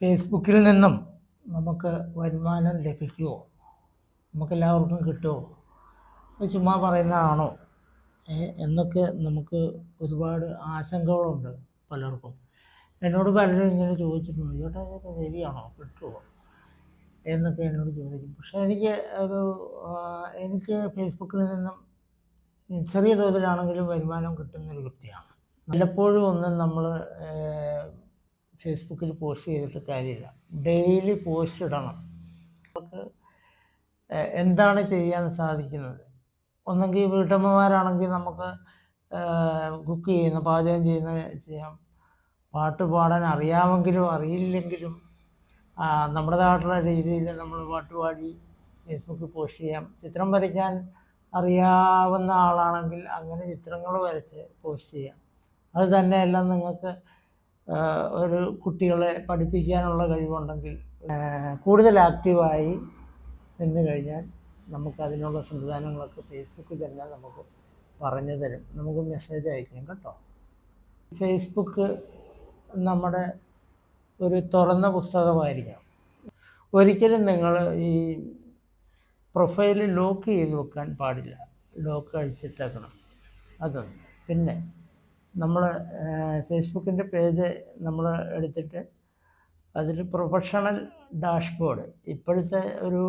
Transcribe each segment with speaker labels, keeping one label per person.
Speaker 1: ഫേസ്ബുക്കിൽ നിന്നും നമുക്ക് വരുമാനം ലഭിക്കുമോ നമുക്കെല്ലാവർക്കും കിട്ടുമോ അത് ചുമ്മാ പറയുന്നതാണോ? എന്നൊക്കെ നമുക്ക് ഒരുപാട് ആശങ്കകളുണ്ട് പലർക്കും. എന്നോട് പലരും ഇങ്ങനെ ചോദിച്ചിട്ടുണ്ട് ചേട്ടാ ഇതൊക്കെ ശരിയാണോ? കിട്ടുമോ എന്നൊക്കെ എന്നോട് ചോദിക്കും. പക്ഷേ എനിക്ക് ഒരു എനിക്ക് ഫേസ്ബുക്കിൽ നിന്നും ചെറിയ തോതിലാണെങ്കിലും വരുമാനം കിട്ടുന്നൊരു വ്യക്തിയാണ്. പലപ്പോഴും ഒന്നും നമ്മൾ ഫേസ്ബുക്കിൽ പോസ്റ്റ് ചെയ്തിട്ട് കാര്യമില്ല. ഡെയിലി പോസ്റ്റ് ഇടണം. നമുക്ക് എന്താണ് ചെയ്യാൻ സാധിക്കുന്നത്? ഒന്നെങ്കിൽ വീട്ടമ്മമാരാണെങ്കിൽ നമുക്ക് കുക്ക് ചെയ്യുന്ന പാചകം ചെയ്യുന്ന ചെയ്യാം. പാട്ട് പാടാൻ അറിയാമെങ്കിലും അറിയില്ലെങ്കിലും നമ്മുടെ നമ്മുടേതായിട്ടുള്ള രീതിയിൽ നമ്മൾ പാട്ട് പാടി ഫേസ്ബുക്കിൽ പോസ്റ്റ് ചെയ്യാം. ചിത്രം വരയ്ക്കാൻ അറിയാവുന്ന ആളാണെങ്കിൽ അങ്ങനെ ചിത്രങ്ങൾ വരച്ച് പോസ്റ്റ് ചെയ്യാം. അത് തന്നെയല്ല നിങ്ങൾക്ക് ഒരു കുട്ടികളെ പഠിപ്പിക്കാനുള്ള കഴിവുണ്ടെങ്കിൽ കൂടുതൽ ആക്റ്റീവായി നിന്ന് കഴിഞ്ഞാൽ നമുക്ക് അതിനുള്ള സംവിധാനങ്ങളൊക്കെ ഫേസ്ബുക്കിൽ തന്നെ നമുക്ക് പറഞ്ഞു തരും. നമുക്ക് മെസ്സേജ് അയക്കാം കേട്ടോ. ഫേസ്ബുക്ക് നമ്മുടെ ഒരു തുറന്ന പുസ്തകമായിരിക്കണം. ഒരിക്കലും നിങ്ങൾ ഈ പ്രൊഫൈൽ ലോക്ക് ചെയ്ത് വെക്കാൻ പാടില്ല. ലോക്ക് അഴിച്ചിട്ടേക്കണം. അതൊന്ന്. പിന്നെ നമ്മൾ ഫേസ്ബുക്കിന്റെ പേജ് നമ്മൾ എടുത്തിട്ട് അതിൽ പ്രൊഫഷണൽ ഡാഷ്ബോർഡ്. ഇപ്പോഴത്തെ ഒരു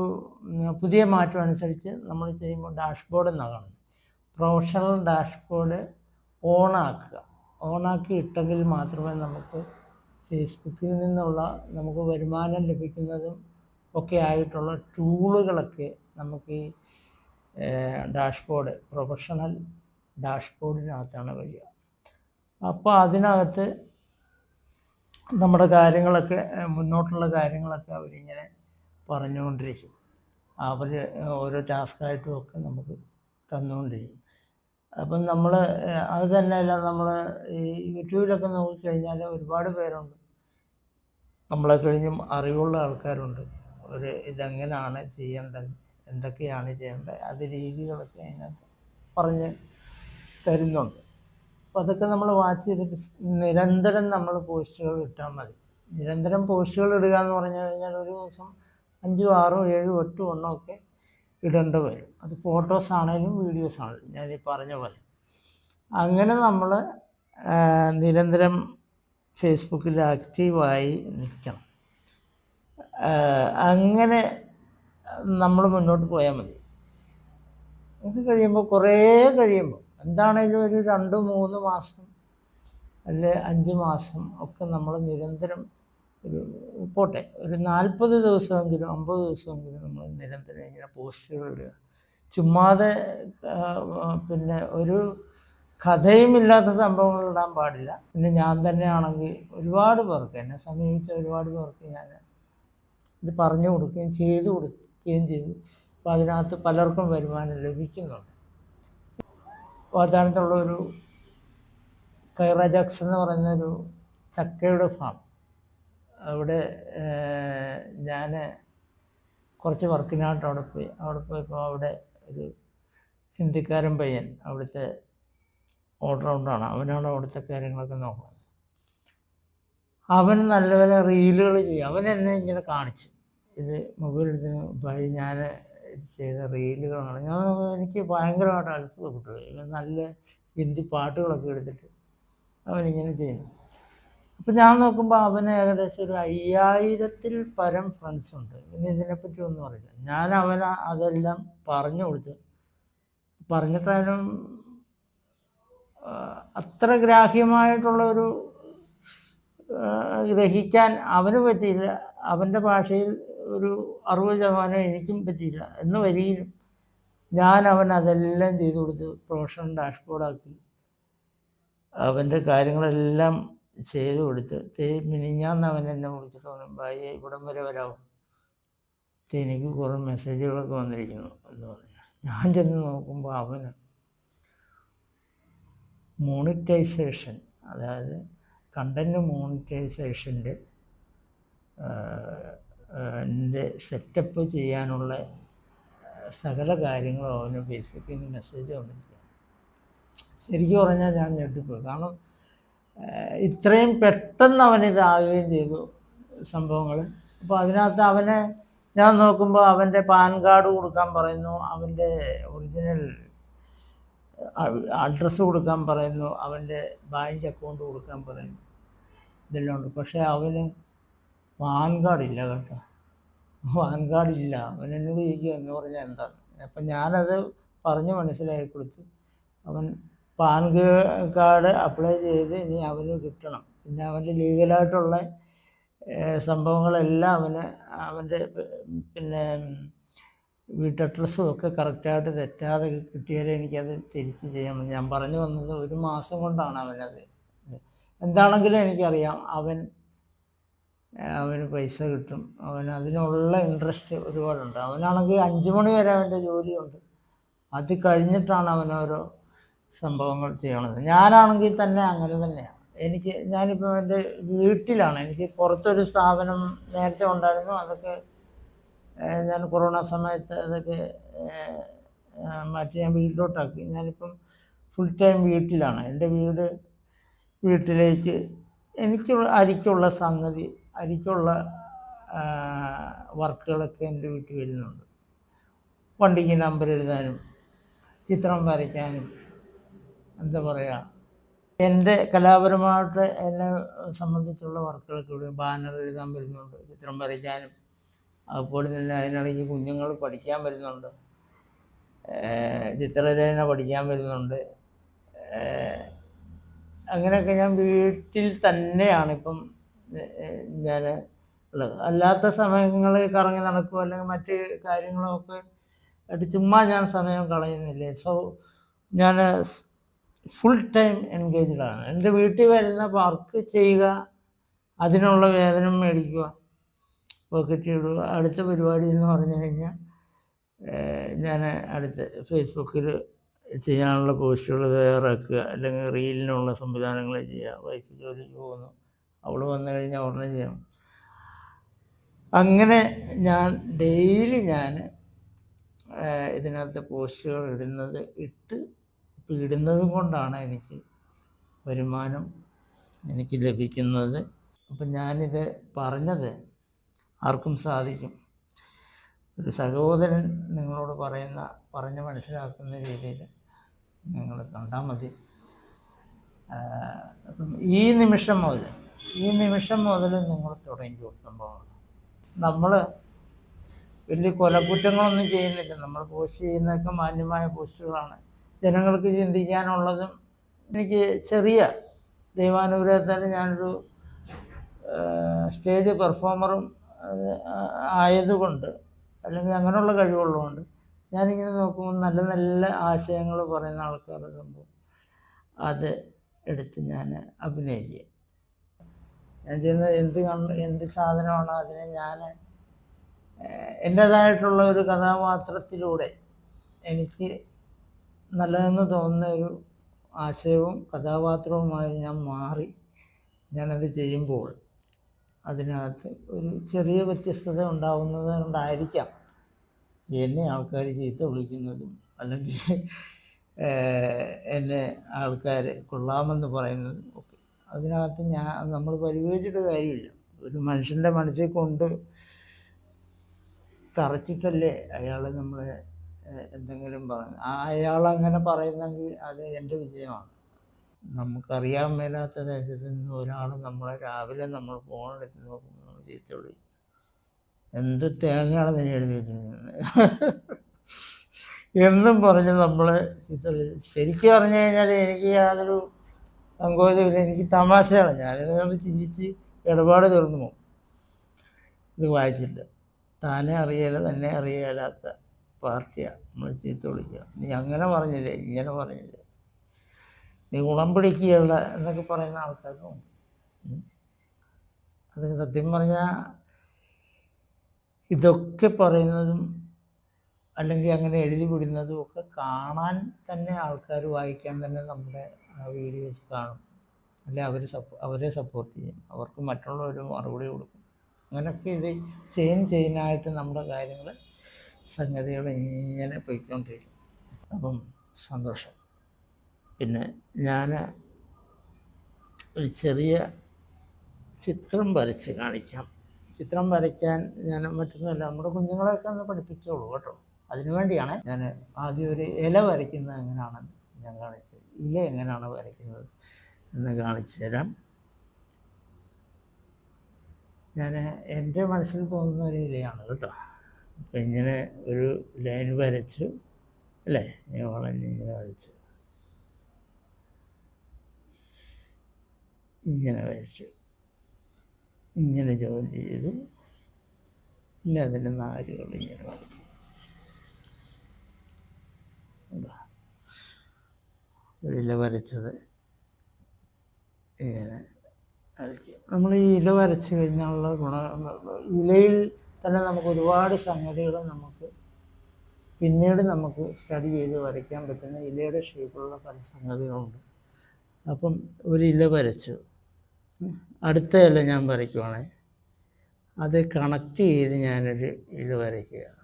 Speaker 1: പുതിയ മാറ്റം അനുസരിച്ച് നമ്മൾ ചെയ്യുമ്പോൾ ഡാഷ്ബോർഡ് എന്നാണ് പ്രൊഫഷണൽ ഡാഷ്ബോർഡ് ഓണാക്കുക. ഓണാക്കി ഇട്ടെങ്കിൽ മാത്രമേ നമുക്ക് ഫേസ്ബുക്കിൽ നിന്നുള്ള നമുക്ക് വരുമാനം ലഭിക്കുന്നതും ഒക്കെ ആയിട്ടുള്ള ടൂളുകളൊക്കെ നമുക്ക് ഈ ഡാഷ്ബോർഡ് പ്രൊഫഷണൽ ഡാഷ്ബോർഡിനകത്താണ് വരിക. അപ്പോൾ അതിനകത്ത് നമ്മുടെ കാര്യങ്ങളൊക്കെ മുന്നോട്ടുള്ള കാര്യങ്ങളൊക്കെ അവരിങ്ങനെ പറഞ്ഞുകൊണ്ടിരിക്കും. അവർ ഓരോ ടാസ്ക്കായിട്ടും ഒക്കെ നമുക്ക് തന്നുകൊണ്ടിരിക്കും. അപ്പം നമ്മൾ അത് തന്നെയല്ല നമ്മൾ ഈ യൂട്യൂബിലൊക്കെ നോക്കിക്കഴിഞ്ഞാൽ ഒരുപാട് പേരുണ്ട്. നമ്മളെ കഴിഞ്ഞും അറിവുള്ള ആൾക്കാരുണ്ട്. ഒരു ഇതെങ്ങനെയാണ് ചെയ്യേണ്ടത് എന്തൊക്കെയാണ് ചെയ്യേണ്ടത് അത് രീതികളൊക്കെ അതിനകത്ത് പറഞ്ഞ് തരുന്നുണ്ട്. അപ്പോൾ അതൊക്കെ നമ്മൾ വാച്ച് ചെയ്തിട്ട് നിരന്തരം നമ്മൾ പോസ്റ്റുകൾ ഇട്ടാൽ മതി. നിരന്തരം പോസ്റ്റുകൾ ഇടുക എന്ന് പറഞ്ഞു കഴിഞ്ഞാൽ ഒരു ദിവസം അഞ്ചും ആറും ഏഴും എട്ടും എണ്ണമൊക്കെ ഇടേണ്ട വരും. അത് ഫോട്ടോസ് ആണെങ്കിലും വീഡിയോസ് ആണെങ്കിലും ഞാൻ ഈ പറഞ്ഞ പോലെ. അങ്ങനെ നമ്മൾ നിരന്തരം ഫേസ്ബുക്കിൽ ആക്റ്റീവായി നിൽക്കണം. അങ്ങനെ നമ്മൾ മുന്നോട്ട് പോയാൽ മതി. ഇത് കഴിയുമ്പോൾ കുറേ കഴിയുമ്പോൾ എന്താണേലും ഒരു രണ്ട് മൂന്ന് മാസം അല്ലെ അഞ്ച് മാസം ഒക്കെ നമ്മൾ നിരന്തരം ഒരു പോട്ടെ ഒരു നാൽപ്പത് ദിവസമെങ്കിലും അമ്പത് ദിവസമെങ്കിലും നമ്മൾ നിരന്തരം ഇങ്ങനെ പോസ്റ്റുകൾ ഇടുക. ചുമ്മാതെ പിന്നെ ഒരു കഥയും ഇല്ലാത്ത സംഭവങ്ങൾ ഇടാൻ പാടില്ല. പിന്നെ ഞാൻ തന്നെയാണെങ്കിൽ ഒരുപാട് പേർക്ക് എന്നെ സമീപിച്ച ഒരുപാട് പേർക്ക് ഞാൻ ഇത് പറഞ്ഞു കൊടുക്കുകയും ചെയ്തു കൊടുക്കുകയും ചെയ്തു. അപ്പോൾ അതിനകത്ത് പലർക്കും വരുമാനം ലഭിക്കുന്നുണ്ട്. വാതാനത്തുള്ള ഒരു കൈറ എന്ന് പറയുന്ന ഒരു ചക്കയുടെ ഫാം അവിടെ ഞാൻ കുറച്ച് വർക്കിനായിട്ട് അവിടെ പോയി. അവിടെ പോയപ്പോൾ അവിടെ ഒരു ഹിന്ദിക്കാരൻ പയ്യൻ അവിടുത്തെ ഓൾറൗണ്ടാണ് അവനാണ് അവിടുത്തെ കാര്യങ്ങളൊക്കെ നോക്കുന്നത്. അവൻ നല്ല നല്ല റീലുകൾ ചെയ്യും. അവൻ എന്നെ ഇങ്ങനെ കാണിച്ചു. ഇത് മൊബൈൽ എടുത്ത് ഞാൻ ചെയ്ത റീലുകളാണ് ഞാൻ എനിക്ക് ഭയങ്കരമായിട്ട് അത്ഭുതപ്പെട്ടു നല്ല ഹിന്ദി പാട്ടുകളൊക്കെ എടുത്തിട്ട് അവനിങ്ങനെ ചെയ്യുന്നു. അപ്പം ഞാൻ നോക്കുമ്പോൾ അവന് ഏകദേശം ഒരു അയ്യായിരത്തിൽ പരം ഫ്രണ്ട്സ് ഉണ്ട്. പിന്നെ ഇതിനെപ്പറ്റി ഒന്നും അറിയില്ല. ഞാൻ അവന് അതെല്ലാം പറഞ്ഞു കൊടുത്തു. പറഞ്ഞിട്ട് അത്ര ഗ്രാഹ്യമായിട്ടുള്ള ഒരു ഗ്രഹിക്കാൻ അവന് പറ്റിയില്ല. അവന്റെ ഭാഷയിൽ ഒരു അറുപത് ശതമാനം എനിക്കും പറ്റിയില്ല. എന്ന് വരികയും ഞാൻ അവൻ അതെല്ലാം ചെയ്തു കൊടുത്ത്. പ്രൊഫഷണൽ ഡാഷ്ബോർഡാക്കി അവന്റെ കാര്യങ്ങളെല്ലാം ചെയ്തു കൊടുത്ത്. തേ മിനിഞ്ഞാന്ന് അവൻ എന്നെ വിളിച്ചിട്ട് പറഞ്ഞു ഭായി ഇവിടം വരെ വരാവും? "ദേ, എനിക്ക് കുറേ മെസ്സേജുകളൊക്കെ വന്നിരിക്കുന്നു എന്ന് പറഞ്ഞു. ഞാൻ ചെന്ന് നോക്കുമ്പോൾ അവന് മോണിറ്റൈസേഷൻ അതായത് കണ്ടന്റ് മോണിറ്റൈസേഷന്റെ എന്റെ സെറ്റപ്പ് ചെയ്യാനുള്ള സകല കാര്യങ്ങളും അവന് ഫേസ്ബുക്കിൽ നിന്ന് മെസ്സേജ് വന്നിരിക്കുകയാണ്. ശരിക്കും പറഞ്ഞാൽ ഞാൻ ഞെട്ടിപ്പോയി. കാരണം ഇത്രയും പെട്ടെന്ന് അവനിതാകുകയും ചെയ്തു സംഭവങ്ങൾ അപ്പോൾ അതിനകത്ത് അവനെ ഞാൻ നോക്കുമ്പോൾ അവന്റെ പാൻ കാർഡ് കൊടുക്കാൻ പറയുന്നു അവന്റെ ഒറിജിനൽ അഡ്രസ്സ് കൊടുക്കാൻ പറയുന്നു അവന്റെ ബാങ്ക് അക്കൗണ്ട് കൊടുക്കാൻ പറയുന്നു. ഇതെല്ലാം ഉണ്ട്. പക്ഷേ അവന് പാൻ കാർഡ് ഇല്ല കേട്ടോ. പാൻ കാർഡില്ല അവൻ എന്നോട് ചോദിക്കുക എന്ന് പറഞ്ഞാൽ എന്താണ് അപ്പം ഞാനത് പറഞ്ഞ് മനസ്സിലാക്കി കൊടുത്തു. അവൻ പാൻ കാർഡ് അപ്ലൈ ചെയ്ത് ഇനി അവന് കിട്ടണം. പിന്നെ അവന്റെ ലീഗലായിട്ടുള്ള സംഭവങ്ങളെല്ലാം അവന് അവന്റെ പിന്നെ വീട്ട് അഡ്രസ്സും ഒക്കെ കറക്റ്റായിട്ട് തെറ്റാതെ കിട്ടിയാലേ എനിക്കത് തിരിച്ച് ചെയ്യാൻ പറ്റും. ഞാൻ പറഞ്ഞു വന്നത് ഒരു മാസം കൊണ്ടാണ് അവനത്. എന്താണെങ്കിലും എനിക്കറിയാം. അവൻ അവന് പൈസ കിട്ടും. അവൻ അതിനുള്ള ഇൻട്രസ്റ്റ് ഒരുപാടുണ്ട്. അവനാണെങ്കിൽ അഞ്ച് മണി വരെ അവന്റെ ജോലിയുണ്ട്. അത് കഴിഞ്ഞിട്ടാണ് അവൻ ഓരോ സംഭവങ്ങൾ ചെയ്യണത്. ഞാനാണെങ്കിൽ തന്നെ അങ്ങനെ തന്നെയാണ്. എനിക്ക് ഞാനിപ്പോൾ എന്റെ വീട്ടിലാണ്. എനിക്ക് പുറത്തൊരു സ്ഥാപനം നേരത്തെ ഉണ്ടായിരുന്നു. അതൊക്കെ ഞാൻ കൊറോണ സമയത്ത് അതൊക്കെ മാറ്റി ഞാൻ വീട്ടിലോട്ടാക്കി. ഞാനിപ്പം ഫുൾ ടൈം വീട്ടിലാണ്. എന്റെ വീട് വീട്ടിലേക്ക് എനിക്ക് അരിക്കുള്ള സംഗതി അരിക്കുള്ള വർക്കുകളൊക്കെ എന്റെ വീട്ടിൽ വരുന്നുണ്ട്. വണ്ടിക്ക് നമ്പർ എഴുതാനും ചിത്രം വരയ്ക്കാനും എന്താ പറയുക എന്റെ കലാപരമായിട്ട് എന്നെ സംബന്ധിച്ചുള്ള വർക്കുകളൊക്കെ ഇവിടെ ബാനർ എഴുതാൻ വരുന്നുണ്ട് ചിത്രം വരയ്ക്കാനും അതുപോലെ തന്നെ അതിനിടയ്ക്ക് കുഞ്ഞുങ്ങൾ പഠിക്കാൻ വരുന്നുണ്ട്. ചിത്രരചന പഠിക്കാൻ വരുന്നുണ്ട്. അങ്ങനെയൊക്കെ ഞാൻ വീട്ടിൽ തന്നെയാണ് ഇപ്പം ഞാൻ ഉള്ളത്. അല്ലാത്ത സമയങ്ങളിൽ കറങ്ങി നടക്കുക അല്ലെങ്കിൽ മറ്റ് കാര്യങ്ങളൊക്കെ ആയിട്ട് ചുമ്മാ ഞാൻ സമയം കളയുന്നില്ല? സോ ഞാൻ ഫുൾ ടൈം എൻഗേജ്ഡാണ് എന്റെ വീട്ടിൽ വരുന്ന വർക്ക് ചെയ്യുക അതിനുള്ള വേതനം മേടിക്കുക പോക്കറ്റ് ഇടുക അടുത്ത പരിപാടി എന്ന് പറഞ്ഞു കഴിഞ്ഞാൽ ഞാൻ അടുത്ത ഫേസ്ബുക്കിൽ ചെയ്യാനുള്ള പോസ്റ്റുകൾ തയ്യാറാക്കുക അല്ലെങ്കിൽ റീലിനുള്ള സംവിധാനങ്ങൾ ചെയ്യുക വൈഫ് ജോലിക്ക് പോകുന്നു. അവൾ വന്നു കഴിഞ്ഞാൽ ഉടനെ ചെയ്യണം അങ്ങനെ ഞാൻ ഡെയിലി ഞാൻ ഇതിനകത്ത് പോസ്റ്റുകൾ ഇടുന്നത് ഇട്ട് ഇടുന്നതും കൊണ്ടാണ് എനിക്ക് വരുമാനം എനിക്ക് ലഭിക്കുന്നത്. അപ്പം ഞാനിത് പറഞ്ഞത് ആർക്കും സാധിക്കും. ഒരു സഹോദരൻ നിങ്ങളോട് പറയുന്ന പറഞ്ഞ് മനസ്സിലാക്കുന്ന രീതിയിൽ നിങ്ങൾ കണ്ടാൽ മതി. അപ്പം ഈ നിമിഷം മുതൽ ഈ നിമിഷം മുതൽ നിങ്ങൾ തുടങ്ങി സംഭവമാണ് നമ്മൾ വലിയ കൊലക്കുറ്റങ്ങളൊന്നും ചെയ്യുന്നില്ല. നമ്മൾ പോസ്റ്റ് ചെയ്യുന്നതൊക്കെ മാന്യമായ പോസ്റ്റുകളാണ്. ജനങ്ങൾക്ക് ചിന്തിക്കാനുള്ളതും എനിക്ക് ചെറിയ ദൈവാനുഗ്രഹത്താൽ ഞാനൊരു സ്റ്റേജ് പെർഫോമറും ആയതുകൊണ്ട് അല്ലെങ്കിൽ അങ്ങനെയുള്ള കഴിവുള്ളതുകൊണ്ട് ഞാനിങ്ങനെ നോക്കുമ്പോൾ നല്ല നല്ല ആശയങ്ങൾ പറയുന്ന ആൾക്കാരുടെ സംഭവം അത് എടുത്ത് ഞാൻ അഭിനയിക്കുക. ഞാൻ ചെയ്യുന്ന എന്ത് എന്ത് സാധനമാണോ അതിനെ ഞാൻ എന്റേതായിട്ടുള്ള ഒരു കഥാപാത്രത്തിലൂടെ എനിക്ക് നല്ലതെന്ന് തോന്നുന്ന ഒരു ആശയവും കഥാപാത്രവുമായി ഞാൻ മാറി ഞാനത് ചെയ്യുമ്പോൾ അതിനകത്ത് ഒരു ചെറിയ വ്യത്യസ്തത ഉണ്ടാവുന്നത് കൊണ്ടായിരിക്കാം എന്നെ ആൾക്കാർ ചീത്ത വിളിക്കുന്നതും അല്ലെങ്കിൽ എന്നെ ആൾക്കാർ കൊള്ളാമെന്ന് പറയുന്നതും അതിനകത്ത് ഞാൻ നമ്മൾ പരിഗണിച്ചിട്ട് കാര്യമില്ല. ഒരു മനുഷ്യന്റെ മനസ്സിൽ കൊണ്ട് തറച്ചിട്ടല്ലേ അയാൾ നമ്മളെ എന്തെങ്കിലും പറഞ്ഞു ആ അയാൾ അങ്ങനെ പറയുന്നെങ്കിൽ അത് എന്റെ വിജയമാണ്. നമുക്കറിയാൻ മേലാത്ത ദേശത്ത് നിന്ന് ഒരാൾ നമ്മളെ രാവിലെ നമ്മൾ ഫോണെടുത്ത് നോക്കുമ്പോൾ നമ്മൾ ചീത്ത എന്ത് തേങ്ങയാണ് നീ എഴുതി എന്നും പറഞ്ഞ് നമ്മൾ ശരിക്കും പറഞ്ഞു കഴിഞ്ഞാൽ എനിക്ക് യാതൊരു സങ്കോചമില്ല എനിക്ക് തമാശയാണ്. ഞാനിതിനോട് ചിരിച്ച് ഇടപാട് തീർന്നു പോകും. ഇത് വായിച്ചിട്ട്. താനെ അറിയല തന്നെ അറിയാലാത്ത പാർട്ടിയാണ് നമ്മൾ ചീത്ത വിളിക്കുക. നീ അങ്ങനെ പറഞ്ഞില്ലേ? ഇങ്ങനെ പറഞ്ഞില്ലേ? നീ ഗുണം പിടിക്കുകയുള്ള എന്നൊക്കെ പറയുന്ന ആൾക്കാർക്കും ഉണ്ട്. ഉം. അത് സത്യം പറഞ്ഞാൽ ഇതൊക്കെ പറയുന്നതും അല്ലെങ്കിൽ അങ്ങനെ എഴുതി വിടുന്നതും ഒക്കെ കാണാൻ തന്നെ ആൾക്കാർ വായിക്കാൻ തന്നെ നമ്മുടെ വീഡിയോസ് കാണും. അല്ലെ അവർ സപ്പോ അവരെ സപ്പോർട്ട് ചെയ്യും. അവർക്ക് മറ്റുള്ളവർ മറുപടി കൊടുക്കും. അങ്ങനെയൊക്കെ ഇത് ചെയിൻ ചെയിനായിട്ട് നമ്മുടെ കാര്യങ്ങൾ സംഗതികൾ ഇങ്ങനെ പോയിക്കൊണ്ടിരിക്കും. അപ്പം സന്തോഷം. പിന്നെ ഞാൻ ഒരു ചെറിയ ചിത്രം വരച്ച് കാണിക്കാം. ചിത്രം വരയ്ക്കാൻ ഞാൻ മറ്റൊന്നുമല്ല നമ്മുടെ കുഞ്ഞുങ്ങളെയൊക്കെ ഒന്ന് പഠിപ്പിച്ചോളൂ കേട്ടോ. അതിനു വേണ്ടിയാണ് ഞാൻ ആദ്യം ഒരു ഇല വരയ്ക്കുന്നത് എങ്ങനെയാണെന്ന് ഞാൻ കാണിച്ചത് ഇല എങ്ങനെയാണ് വരയ്ക്കുന്നത് എന്ന് കാണിച്ചു തരാം. ഞാൻ എന്റെ മനസ്സിൽ തോന്നുന്ന ഒരു ഇലയാണ് കേട്ടോ. അപ്പം ഇങ്ങനെ ഒരു ലൈൻ വരച്ചു അല്ലേ? ഞാൻ വളഞ്ഞ് ഇങ്ങനെ വരച്ചു. ഇങ്ങനെ വരച്ചു. ഇങ്ങനെ ജോലി ചെയ്തു. പിന്നെ അതിന്റെ നാരുകൾ ഇങ്ങനെ വരച്ചു കണ്ടോ? ഒരു ഇല വരച്ചത്. ഇങ്ങനെ. നമ്മൾ ഈ ഇല വരച്ച് കഴിഞ്ഞാലുള്ള ഗുണ ഇലയിൽ തന്നെ നമുക്ക് ഒരുപാട് സംഗതികൾ നമുക്ക് പിന്നീട് നമുക്ക് സ്റ്റഡി ചെയ്ത് വരയ്ക്കാൻ പറ്റുന്ന ഇലയുടെ ഷേപ്പിലുള്ള പല സംഗതികളുണ്ട്. അപ്പം ഒരു ഇല വരച്ചു. അടുത്ത ഇല ഞാൻ വരയ്ക്കുവാണേ. അത് കണക്ട് ചെയ്ത് ഞാനൊരു ഇല വരയ്ക്കുക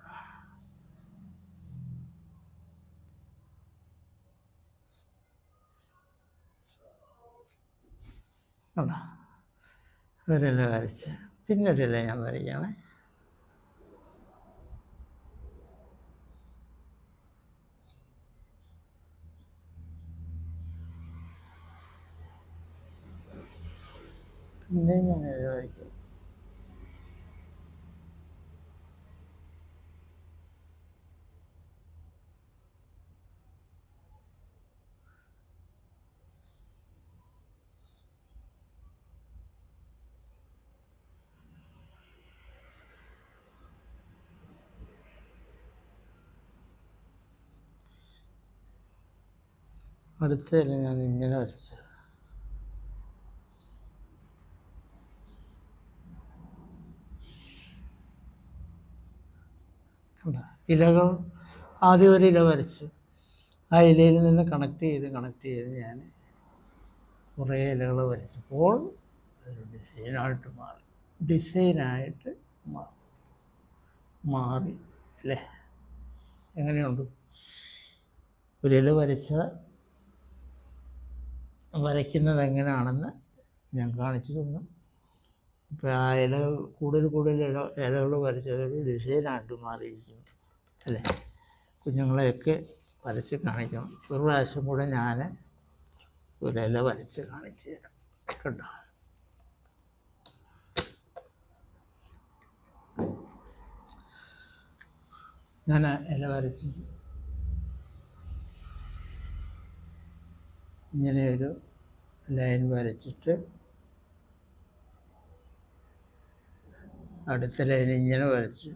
Speaker 1: കണ്ടോ ഒരില വരച്ച്. പിന്നെ ഒരു ഇല ഞാൻ വരയ്ക്കണേ. പിന്നെ ഞാൻ വരയ്ക്കും. അടുത്ത ഇല ഞാൻ ഇങ്ങനെ വരച്ചു ഇലകൾ ആദ്യം ഒരു ഇല വരച്ചു. ആ ഇലയിൽ നിന്ന് കണക്ട് ചെയ്ത് കണക്ട് ചെയ്ത് ഞാൻ കുറേ ഇലകൾ വരച്ചപ്പോൾ ഒരു ഡിസൈനായിട്ട് മാറി. ഡിസൈനായിട്ട് മാറി. മാറി അല്ലേ? എങ്ങനെയുണ്ട്? ഒരു ഇല വരച്ച വരയ്ക്കുന്നത് എങ്ങനെയാണെന്ന് ഞാൻ കാണിച്ചു തന്നു. ഇപ്പോൾ ആ ഇല കൂടുതൽ കൂടുതൽ ഇല ഇലകൾ വരച്ചത് ഒരു ഡിസൈനായിട്ട് മാറിയിരിക്കുന്നു. അല്ലേ? കുഞ്ഞുങ്ങളെയൊക്കെ വരച്ച് കാണിക്കണം. ഒരു പ്രാവശ്യം കൂടെ ഞാൻ ഒരു ഇല വരച്ച് കാണിച്ചു തരാം. കേട്ടോ ഞാൻ ഇല വരച്ച് ഇങ്ങനെയൊരു ലൈൻ വരച്ചിട്ട് അടുത്ത ലൈൻ ഇങ്ങനെ വരച്ചു.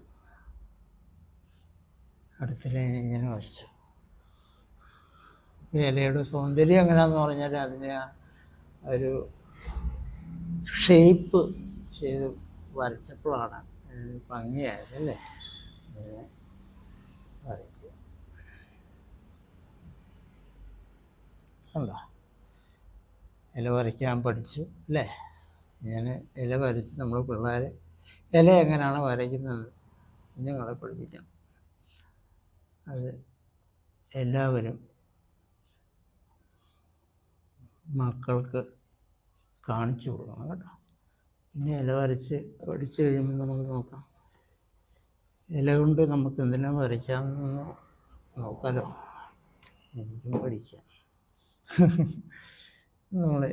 Speaker 1: അടുത്ത ലൈൻ ഇങ്ങനെ വരച്ചു. ഇലയുടെ സൗന്ദര്യം എങ്ങനെയാന്ന് പറഞ്ഞാൽ അതിനെ ഒരു ഷേപ്പ് ചെയ്ത് വരച്ചപ്പോഴാണ് ഭംഗിയായത് അല്ലേ? വരയ്ക്കുക. കണ്ടോ? ഇല വരയ്ക്കാൻ പഠിച്ചു അല്ലേ? ഞാൻ ഇല വരച്ച് നമ്മൾ പിള്ളേരെ ഇല എങ്ങനെയാണ് വരയ്ക്കുന്നത് ഞങ്ങളെ പഠിപ്പിക്കണം അത് എല്ലാവരും മക്കൾക്ക് കാണിച്ചു കൊടുക്കണം കേട്ടോ. പിന്നെ ഇല വരച്ച് പഠിച്ചു കഴിയുമ്പോൾ നമുക്ക് നോക്കാം. ഇല കൊണ്ട് നമുക്ക് എന്തെല്ലാം വരയ്ക്കാമെന്ന് നോക്കാമല്ലോ എനിക്കും പഠിക്കാം. നമ്മൾ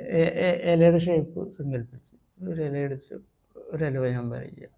Speaker 1: ഇലയുടെ ഷേപ്പ് സങ്കല്പിച്ച് ഒരു ഇല എടുത്ത് ഒരു ഇല ഞാൻ വരയ്ക്കുക.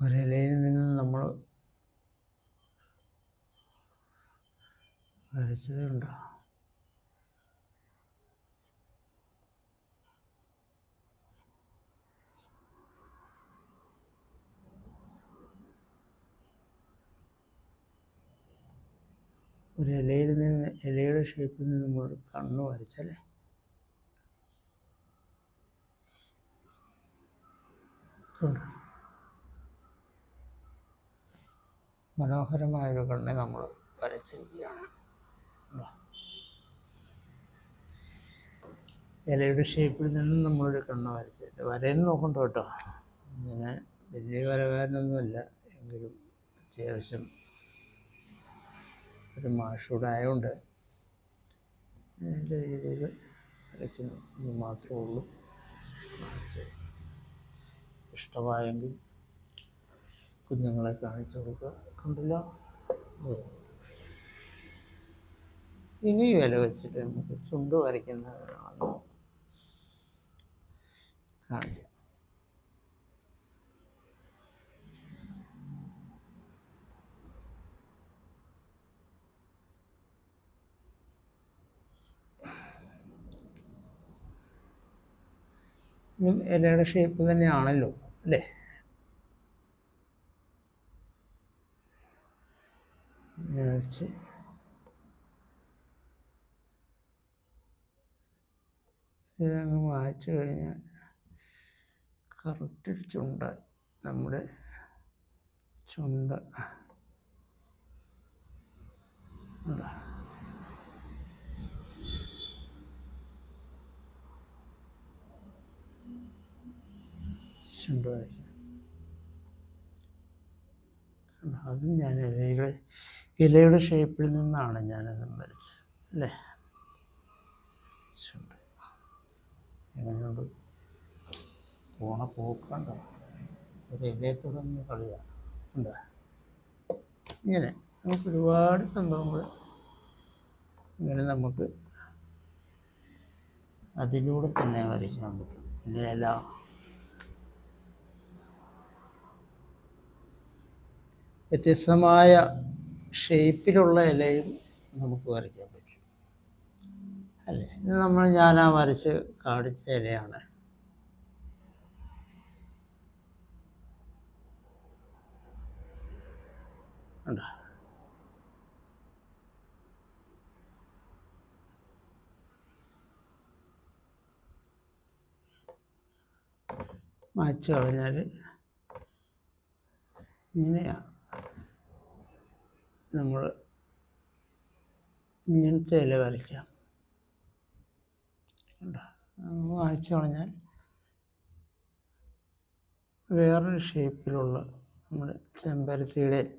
Speaker 1: ഒരിലയിൽ നിന്ന് നമ്മൾ വരച്ചതുണ്ടോ? ഒരു ഇലയിൽ നിന്ന് ഇലയുടെ ഷേപ്പിൽ നിന്ന് നമ്മൾ കണ്ണ് വരച്ചല്ലേ? കണ്ടോ മനോഹരമായൊരു കണ്ണെ നമ്മൾ വരച്ചിരിക്കുകയാണ്? ഇലയുടെ ഷേപ്പിൽ നിന്നും നമ്മളൊരു കണ്ണ് വരച്ചിട്ട് വരയെന്ന് നോക്കണ്ട കേട്ടോ ഇങ്ങനെ വലിയ വരകാരനൊന്നുമില്ല എങ്കിലും അത്യാവശ്യം ഒരു മാഷൂടെ ആയതുകൊണ്ട് എന്റെ രീതിയിൽ വരയ്ക്കുന്നു. ഇത് മാത്രമേ ഉള്ളൂ. ഇഷ്ടമായെങ്കിൽ കുഞ്ഞുങ്ങളെ കാണിച്ചു കൊടുക്കുക. കണ്ടല്ലോ. ഇനി വില വെച്ചിട്ട് നമുക്ക് ചുണ്ട് വരയ്ക്കുന്നതാണ് കാണിക്കാം. ഇലയുടെ ഷേപ്പ് തന്നെയാണല്ലോ അല്ലേ? വെച്ച് ഇതങ്ങ് വായിച്ചു കഴിഞ്ഞാൽ കറക്റ്റ് ചുണ്ട നമ്മുടെ ചുണ്ട. ചുണ്ട വരയ്ക്കാം അതും ഞാൻ ഇലയുടെ ഇലയുടെ ഷേപ്പിൽ നിന്നാണ് ഞാനതും വരച്ചത് അല്ലേ? എങ്ങനെയുണ്ട്? പോണ പോക്കണ്ട ഒരു ഇലയെ തുടങ്ങിയ കളിയാണ് ഉണ്ട് ഇങ്ങനെ നമുക്ക് ഒരുപാട് സംഭവങ്ങൾ ഇങ്ങനെ നമുക്ക് അതിലൂടെ തന്നെ വരയ്ക്കാൻ പറ്റും. പിന്നെ ഇല വ്യത്യസ്തമായ ഷേപ്പിലുള്ള ഇലയും നമുക്ക് വരയ്ക്കാൻ പറ്റും. അല്ലേ? ഇത് നമ്മൾ ഞാനാ വരച്ച് കാണിച്ച ഇലയാണ്. മാച്ച് കളഞ്ഞാൽ ഇങ്ങനെയാണ് നമ്മൾ ഇങ്ങനത്തെ ഇല വരയ്ക്കാം. വായിച്ചു കളഞ്ഞാൽ വേറൊരു ഷേപ്പിലുള്ള നമ്മുടെ ചെമ്പരത്തിയുടെ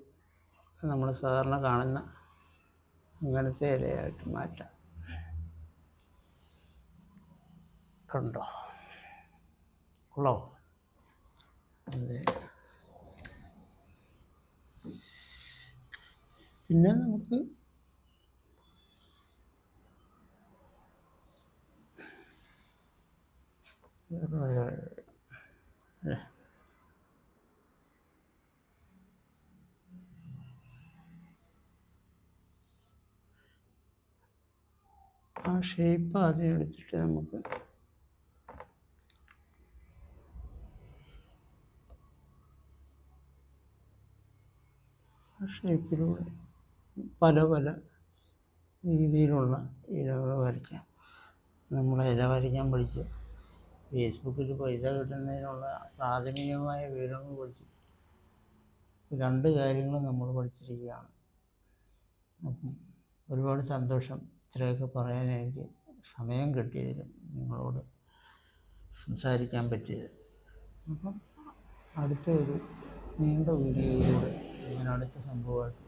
Speaker 1: നമ്മൾ സാധാരണ കാണുന്ന അങ്ങനത്തെ ഇലയായിട്ട് മാറ്റാം. കണ്ടോ? ഉള്ളോ അതെ. പിന്നെ നമുക്ക് ആ ഷേപ്പ് ആദ്യം എടുത്തിട്ട് നമുക്ക് ഷേപ്പിലൂടെ പല പല രീതിയിലുള്ള ഇലകൾ വരയ്ക്കാം. നമ്മൾ ഇല വരയ്ക്കാൻ പഠിച്ചു ഫേസ്ബുക്കിൽ പൈസ കിട്ടുന്നതിനുള്ള പ്രാഥമികമായ വിവരങ്ങൾ പഠിച്ചു രണ്ട് കാര്യങ്ങൾ നമ്മൾ പഠിച്ചിരിക്കുകയാണ്. അപ്പം ഒരുപാട് സന്തോഷം ഇത്രയൊക്കെ പറയാൻ എനിക്ക് സമയം കിട്ടിയതിലും നിങ്ങളോട് സംസാരിക്കാൻ പറ്റിയത്. അപ്പം അടുത്ത ഒരു നീണ്ട വീഡിയോയിലൂടെ ഞാൻ അടുത്ത സംഭവമായിട്ട്